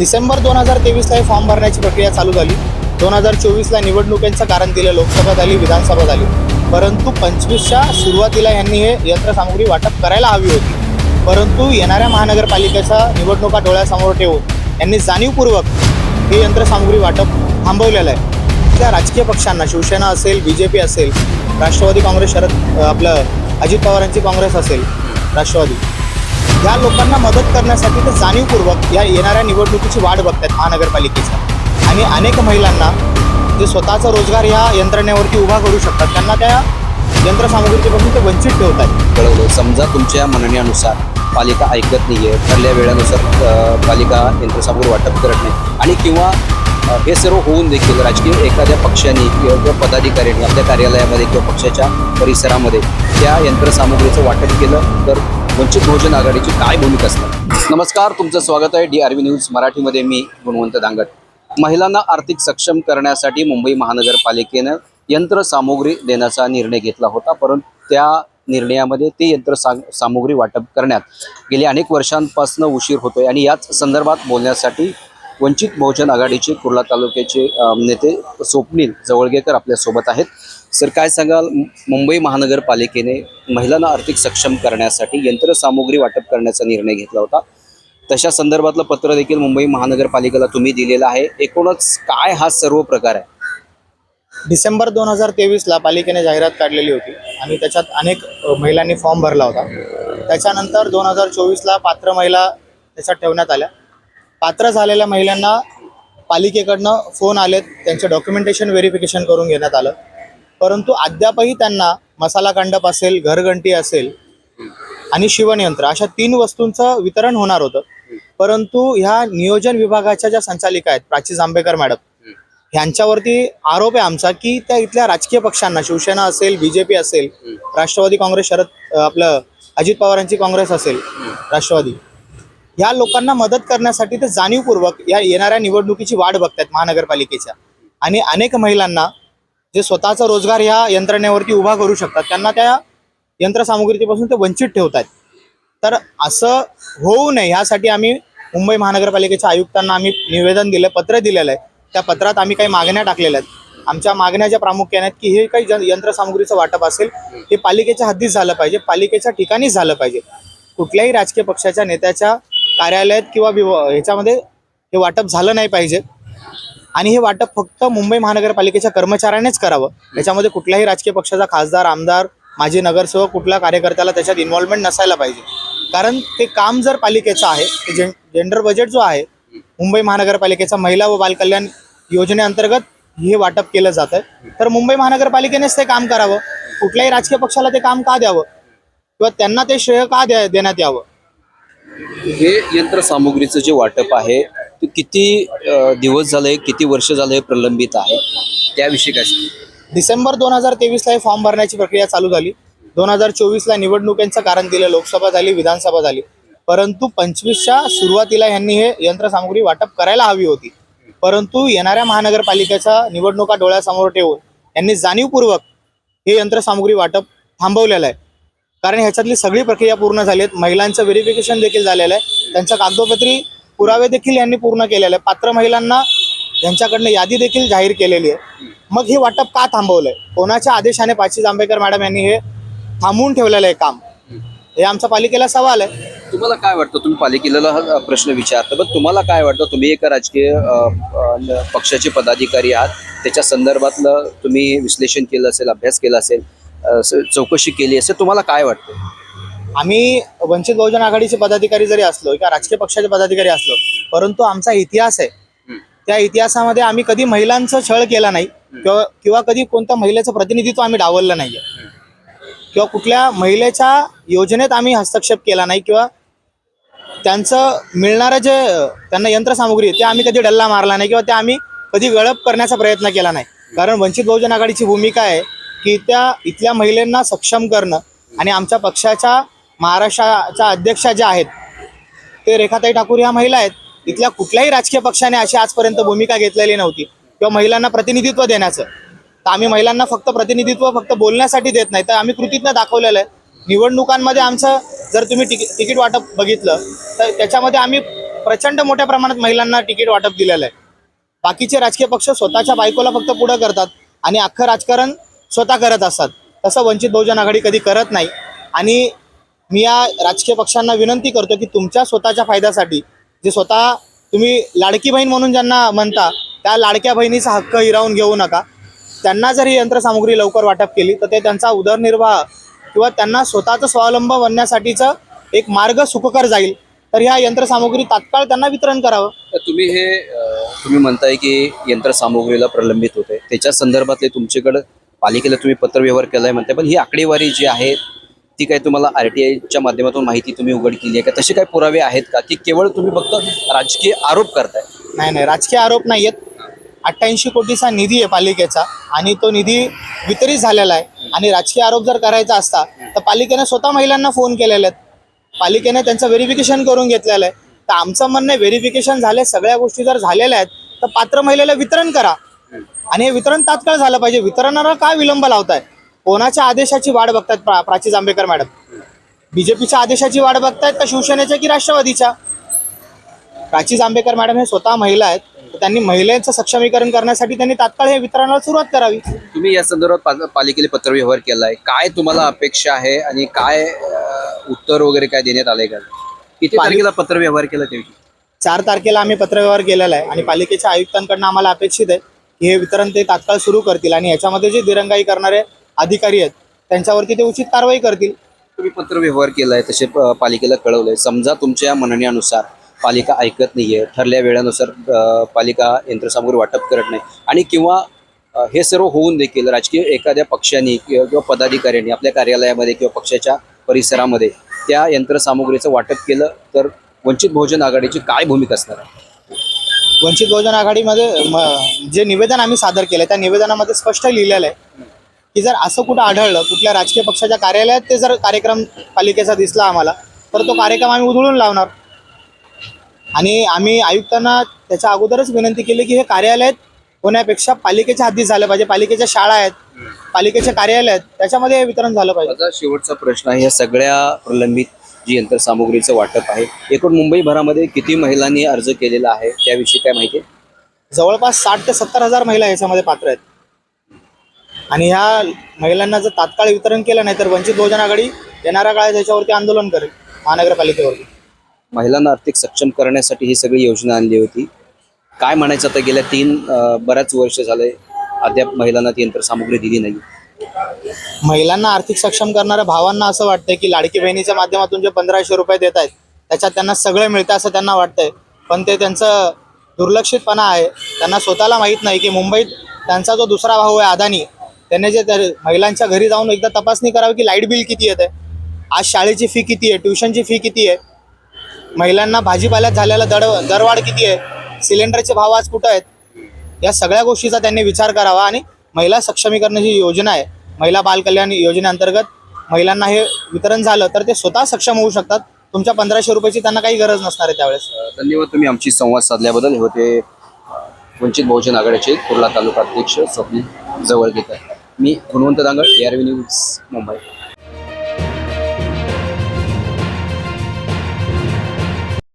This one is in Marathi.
डिसेंबर दोन हजार तेवीसला हे फॉर्म भरण्याची प्रक्रिया चालू झाली. दोन हजार चोवीसला निवडणुकांचं कारण दिलं लोकसभा झाली विधानसभा झाली. परंतु पंचवीसच्या सुरुवातीला यांनी हे यंत्रसामुग्री वाटप करायला हवी होती. परंतु येणाऱ्या महानगरपालिकेच्या निवडणुका डोळ्यासमोर ठेवून यांनी जाणीवपूर्वक हे यंत्रसामुग्री वाटप थांबवलेलं आहे. त्या राजकीय पक्षांना शिवसेना असेल बी जे पी असेल राष्ट्रवादी काँग्रेस शरद आपलं अजित पवारांची काँग्रेस असेल राष्ट्रवादी. या लोकांना मदत करण्यासाठी ते जाणीवपूर्वक या येणाऱ्या निवडणुकीची वाट बघतात महानगरपालिकेच्या आणि अनेक महिलांना जे स्वतःचा रोजगार या यंत्रणेवरती उभा करू शकतात त्यांना त्या यंत्रसामग्रीपासून ते वंचित ठेवतात कळवलं समजा तुमच्या म्हणण्यानुसार पालिका ऐकत नाही आहे ठरल्या वेळानुसार पालिका यंत्रसामग्री वाटप करत नाही. आणि किंवा हे सर्व होऊन देखील राजकीय एखाद्या पक्षाने किंवा पदाधिकाऱ्यांनी आपल्या कार्यालयामध्ये किंवा पक्षाच्या परिसरामध्ये त्या यंत्रसामग्रीचं वाटप केलं तर वंचित बहुजन आघाडीची काय भूमिका असणार? नमस्कार तुमचं स्वागत आहे. डी आर व्ही न्यूज मराठीमध्ये मी गुणवंत दांगट. महिलांना आर्थिक सक्षम करण्यासाठी मुंबई महानगरपालिकेनं यंत्रसामुग्री देण्याचा निर्णय घेतला होता परंतु त्या निर्णयामध्ये ते यंत्र सा सामुग्री वाटप करण्यात गेली. अनेक वर्षांपासून उशीर होतोय आणि याच संदर्भात बोलण्यासाठी वंचित बहुजन आघाडीचे कुर्ला तालुक्याचे नेते स्वप्नील जवळगेकर आपल्यासोबत आहेत. सर काय सांगाल? मुंबई महानगरपालिकेने महिलांना आर्थिक सक्षम करण्यासाठी यंत्रसामुग्री वाटप करण्याचा निर्णय घेतला होता. तशा संदर्भातलं पत्र देखील मुंबई महानगरपालिकेला तुम्ही दिलेलं आहे. एकूणच काय हा सर्व प्रकार आहे? डिसेंबर दोन हजार तेवीसला पालिकेने जाहिरात काढलेली होती आणि त्याच्यात अनेक महिलांनी फॉर्म भरला होता. त्याच्यानंतर दोन हजार चोवीसला पात्र महिला त्याच्यात ठेवण्यात आल्या. पात्र झालेल्या महिलांना पालिकेकडनं फोन आलेत. त्यांचे डॉक्युमेंटेशन व्हेरिफिकेशन करून घेण्यात आलं. परंतु अद्यापही त्यांना मसाला कांडप असेल घरघंटी असेल आणि शिवणयंत्र अशा तीन वस्तूंचं वितरण होणार होतं. परंतु ह्या नियोजन विभागाच्या ज्या संचालिका आहेत प्राची जांभेकर मॅडम ह्यांच्यावरती आरोप आहे आमचा की त्या इथल्या राजकीय पक्षांना शिवसेना असेल बीजेपी असेल राष्ट्रवादी काँग्रेस शरद आपलं अजित पवारांची काँग्रेस असेल राष्ट्रवादी ह्या लोकांना मदत करण्यासाठी ते जाणीवपूर्वक या येणाऱ्या निवडणुकीची वाट बघतात महानगरपालिकेच्या. आणि अनेक महिलांना जे स्वतःचा रोजगार ह्या यंत्रणेवरती उभा करू शकतात त्यांना त्या यंत्रसामुग्रीपासून ते वंचित ठेवतात तर असं होऊ नये ह्यासाठी आम्ही मुंबई महानगरपालिकेच्या आयुक्तांना आम्ही निवेदन दिलं पत्र दिलेलं आहे. त्या पत्रात आम्ही काही मागण्या टाकलेल्या आहेत. आमच्या मागण्या ज्या प्रामुख्याने आहेत की हे काही जन- यंत्रसामुग्रीचं वाटप असेल हे पालिकेच्या हद्दीत झालं पाहिजे पालिकेच्या ठिकाणीच झालं पाहिजे. कुठल्याही राजकीय पक्षाच्या नेत्याच्या कार्यालयात किंवा विव- ह्याच्यामध्ये हे वाटप झालं नाही पाहिजे. आणि हे वाटप फक्त मुंबई महानगरपालिकेच्या कर्मचाऱ्यांनीच करावं. याच्यामध्ये कुठल्याही राजकीय पक्षाचा खासदार आमदार माजी नगरसेवक कुठल्या कार्यकर्त्याला त्याच्यात इन्व्हॉल्वमेंट नसायला पाहिजे. कारण ते काम जर पालिकेचं आहे ते जें जेंडर बजेट जो आहे मुंबई महानगरपालिकेचा महिला व बालकल्याण योजनेअंतर्गत हे वाटप केलं जात आहे तर मुंबई महानगरपालिकेनेच ते काम करावं. कुठल्याही राजकीय पक्षाला ते काम का द्यावं? किंवा त्यांना ते श्रेय का द्या देण्यात यावं? हे यंत्रसामुग्रीचं जे वाटप आहे किती दिवस झाले किती वर्ष झाले प्रलंबित आहे? त्याविषयी काय डिसेंबर दोन हजार तेवीसला हे फॉर्म भरण्याची प्रक्रिया चालू झाली. दोन हजार चोवीसला निवडणुकांचं कारण दिलं लोकसभा झाली विधानसभा झाली. परंतु पंचवीसच्या सुरुवातीला यांनी हे यंत्रसामुग्री वाटप करायला हवी होती. परंतु येणाऱ्या महानगरपालिकेच्या निवडणुका डोळ्यासमोर ठेवून यांनी जाणीवपूर्वक हे यंत्रसामुग्री वाटप थांबवलेलं आहे. कारण ह्याच्यातली सगळी प्रक्रिया पूर्ण झाली आहेत. महिलांचं व्हेरिफिकेशन देखील झालेलं आहे. त्यांच्या कागदोपत्री पुरावे देखील यांनी पूर्ण केलेले आहे पात्र महिलांना यांच्याकडनं यादी देखील जाहीर केलेली आहे. मग हे वाटप का थांबवलंय? कोणाच्या आदेशाने पाची जांभेकर मॅडम यांनी हे थांबवून ठेवलेलं आहे काम? हे आमचा पालिकेला सवाल आहे. तुम्हाला काय वाटतं? तुम्ही पालिकेला हा प्रश्न विचारता पण तुम्हाला काय वाटतं? तुम्ही एका राजकीय पक्षाचे पदाधिकारी आहात. त्याच्या संदर्भातलं तुम्ही विश्लेषण केलं असेल अभ्यास केला असेल चौकशी केली असेल तुम्हाला काय वाटतं? आम्ही वंचित बहुजन आघाडीचे पदाधिकारी जरी असलो किंवा राजकीय पक्षाचे पदाधिकारी असलो परंतु आमचा इतिहास आहे. त्या इतिहासामध्ये आम्ही कधी महिलांचा छळ केला नाही किंवा किंवा कधी कोणत्या महिलेचं प्रतिनिधित्व आम्ही डावललं नाहीये. किंवा कुठल्या महिलेच्या योजनेत आम्ही हस्तक्षेप केला नाही किंवा त्यांचं मिळणारं जे त्यांना यंत्रसामुग्री आहे ते आम्ही कधी डल्ला मारला नाही किंवा ते आम्ही कधी गळप करण्याचा प्रयत्न केला नाही. कारण वंचित बहुजन आघाडीची भूमिका आहे की त्या इथल्या महिलांना सक्षम करणं आणि आमच्या पक्षाच्या महाराष्ट्राच्या अध्यक्षा ज्या आहेत ते रेखाताई ठाकूर ह्या महिला आहेत. इथल्या कुठल्याही राजकीय पक्षाने अशी आजपर्यंत भूमिका घेतलेली नव्हती. किंवा महिलांना प्रतिनिधित्व देण्याचं. तर आम्ही महिलांना फक्त प्रतिनिधित्व फक्त बोलण्यासाठी देत नाही. तर आम्ही कृतीतनं दाखवलेलं आहे. निवडणुकांमध्ये आमचं जर तुम्ही तिकीट तिकीट वाटप बघितलं तर त्याच्यामध्ये आम्ही प्रचंड मोठ्या प्रमाणात महिलांना तिकीट वाटप दिलेलं आहे. बाकीचे राजकीय पक्ष स्वतःच्या बायकोला फक्त पुढं करतात आणि अख्खं राजकारण स्वतः करत असतात. तसं वंचित बहुजन आघाडी कधी करत नाही. आणि मी या राजकीय पक्षांना विनंती करतो की तुमच्या स्वतःच्या फायद्यासाठी जे स्वतः तुम्ही लाडकी बहीण म्हणून ज्यांना म्हणता त्या लाडक्या बहिणीचा हक्क हिरावून घेऊ नका. त्यांना जर ही यंत्रसामुग्री लवकर वाटप केली तर ते त्यांचा उदरनिर्वाह किंवा त्यांना स्वतःचं स्वावलंब बनण्यासाठीचं एक मार्ग सुखकर जाईल. तर ह्या यंत्रसामुग्री तात्काळ त्यांना वितरण करावं. तुम्ही हे तुम्ही म्हणताय की यंत्रसामुग्रीला प्रलंबित होते. त्याच्या संदर्भातले तुमच्याकडं पालिकेला तुम्ही पत्रव्यवहार केलाय म्हणताय पण ही आकडेवारी जी आहे ती काय तुम्हाला आर टी आयच्या माध्यमातून माहिती तुम्ही उघड केली आहे का? तसे काही पुरावे आहेत का? की केवळ तुम्ही फक्त राजकीय आरोप करताय? नाही नाही राजकीय आरोप नाही आहेत. अठ्ठ्याऐंशी कोटीचा निधी आहे पालिकेचा आणि तो निधी वितरित झालेला आहे. आणि राजकीय आरोप जर करायचा असता तर पालिकेने स्वतः महिलांना फोन केलेले आहेत. पालिकेने त्यांचं व्हेरिफिकेशन करून घेतलेलं आहे. तर आमचं म्हणणं व्हेरिफिकेशन झाले सगळ्या गोष्टी जर झालेल्या आहेत तर पात्र महिलेला वितरण करा. आणि हे वितरण तात्काळ झालं पाहिजे. वितरणाला काय विलंब लावताय? कोणाच्या आदेशाची वाट बघतायत प्रा प्राची जांभेकर मॅडम? बीजेपीच्या आदेशाची वाट बघतायत का शिवसेनेच्या की राष्ट्रवादीच्या? प्राची जांभेकर मॅडम हे स्वतः महिला आहेत. तर त्यांनी महिलांचं सक्षमीकरण करण्यासाठी त्यांनी तात्काळ हे वितरणाला सुरुवात करावी. तुम्ही या संदर्भात पा- पालिकेला पत्रव्यवहार केलाय. काय तुम्हाला अपेक्षा आहे आणि काय उत्तर वगैरे काय देण्यात आलंय का? किती पालिक- तारखेला पत्रव्यवहार केला ते? चार तारखेला आम्ही पत्रव्यवहार केलेला आहे आणि पालिकेच्या आयुक्तांकडनं आम्हाला अपेक्षित आहे की हे वितरण ते तात्काळ सुरू करतील आणि याच्यामध्ये जे दिरंगाई करणारे अधिकारी आहेत त्यांच्यावरती ते उचित कारवाई करतील. तुम्ही पत्रव्यवहार केलाय तसे प- पालिकेला कळवलंय. समजा तुमच्या म्हणण्यानुसार पालिका ऐकत नाहीये ठरल्या वेळानुसार अ, पालिका यंत्रसामुग्री वाटप करत नाही आणि किंवा अ, हे सर्व होऊन देखील राजकीय एखाद्या पक्षाने किंवा किंवा पदाधिकाऱ्यांनी आपल्या कार्यालयामध्ये किंवा पक्षाच्या परिसरामध्ये त्या यंत्रसामुग्रीचं वाटप केलं तर वंचित बहुजन आघाडीची काय भूमिका असणार आहे? वंचित बहुजन आघाडीमध्ये म- जे निवेदन आम्ही सादर केलं त्या निवेदनामध्ये स्पष्ट लिहिलेलं आहे की जर असं कुठं आढळलं कुठल्या राजकीय पक्षाच्या कार्यालयात ते जर कार्यक्रम पालिकेचा दिसला आम्हाला तर तो कार्यक्रम आम्ही उधळून लावणार. आणि आम्ही आयुक्तांना त्याच्या अगोदरच विनंती केली की हे कार्यालयात होण्यापेक्षा पालिकेच्या हद्दीत झालं पाहिजे पालिकेच्या शाळा आहेत पालिकेचे कार्यालय आहेत त्याच्यामध्ये हे वितरण झालं पाहिजे. माझा शेवटचा प्रश्न आहे या सगळ्या प्रलंबित जी यंत्रसामुग्रीचं वाटप आहे एकूण मुंबईभरामध्ये किती महिलांनी अर्ज केलेला आहे त्याविषयी काय माहिती जवळपास साठ ते सत्तर हजार महिला याच्यामध्ये पात्र आहेत. आणि ह्या महिलांना जर तात्काळ वितरण केलं नाही तर वंचित बहुजन आघाडी येणाऱ्या काळात याच्यावरती आंदोलन करेल महानगरपालिकेवरती. महिलांना आर्थिक सक्षम करण्यासाठी ही सगळी योजना आणली होती. काय म्हणायचं आता गेल्या तीन बऱ्याच वर्ष झाले अद्याप महिलांना ती यंत्रसामुग्री दिली नाही. महिलांना आर्थिक सक्षम करणाऱ्या भावांना असं वाटतंय की लाडकी बहिणीच्या माध्यमातून जे पंधराशे रुपये देत आहेत त्याच्यात त्यांना सगळं मिळतं असं त्यांना वाटतंय. पण ते त्यांचं दुर्लक्षितपणा आहे. त्यांना स्वतःला माहीत नाही की मुंबईत त्यांचा जो दुसरा भाऊ आहे अदानी त्यांनी जे महिलांच्या घरी जाऊन एकदा तपासणी करावी की लाइट बिल किती येतं आज शाळेची फी किती आहे? ट्युशनची फी किती आहे? महिलांना भाजीपाल्यात झालेला दड दरवाढ किती आहे? सिलेंडरचे भाव आज कुठं आहेत? या सगळ्या गोष्टीचा त्यांनी विचार करावा आणि महिला सक्षमीकरणाची योजना आहे महिला बालकल्याण योजनेअंतर्गत महिलांना हे वितरण झालं तर ते स्वतः सक्षम होऊ शकतात. तुमच्या पंधराशे रुपयाची त्यांना काही गरज नसणार आहे त्यावेळेस. धन्यवाद. तुम्ही आमची संवाद साधल्याबद्दल. हे होते वंचित बहुजन आघाडीचे कुर्ला तालुका अध्यक्ष स्वप्न जवळ घेत आहे मी गुणवंत दांगड एआरव्ही न्यूज मुंबई.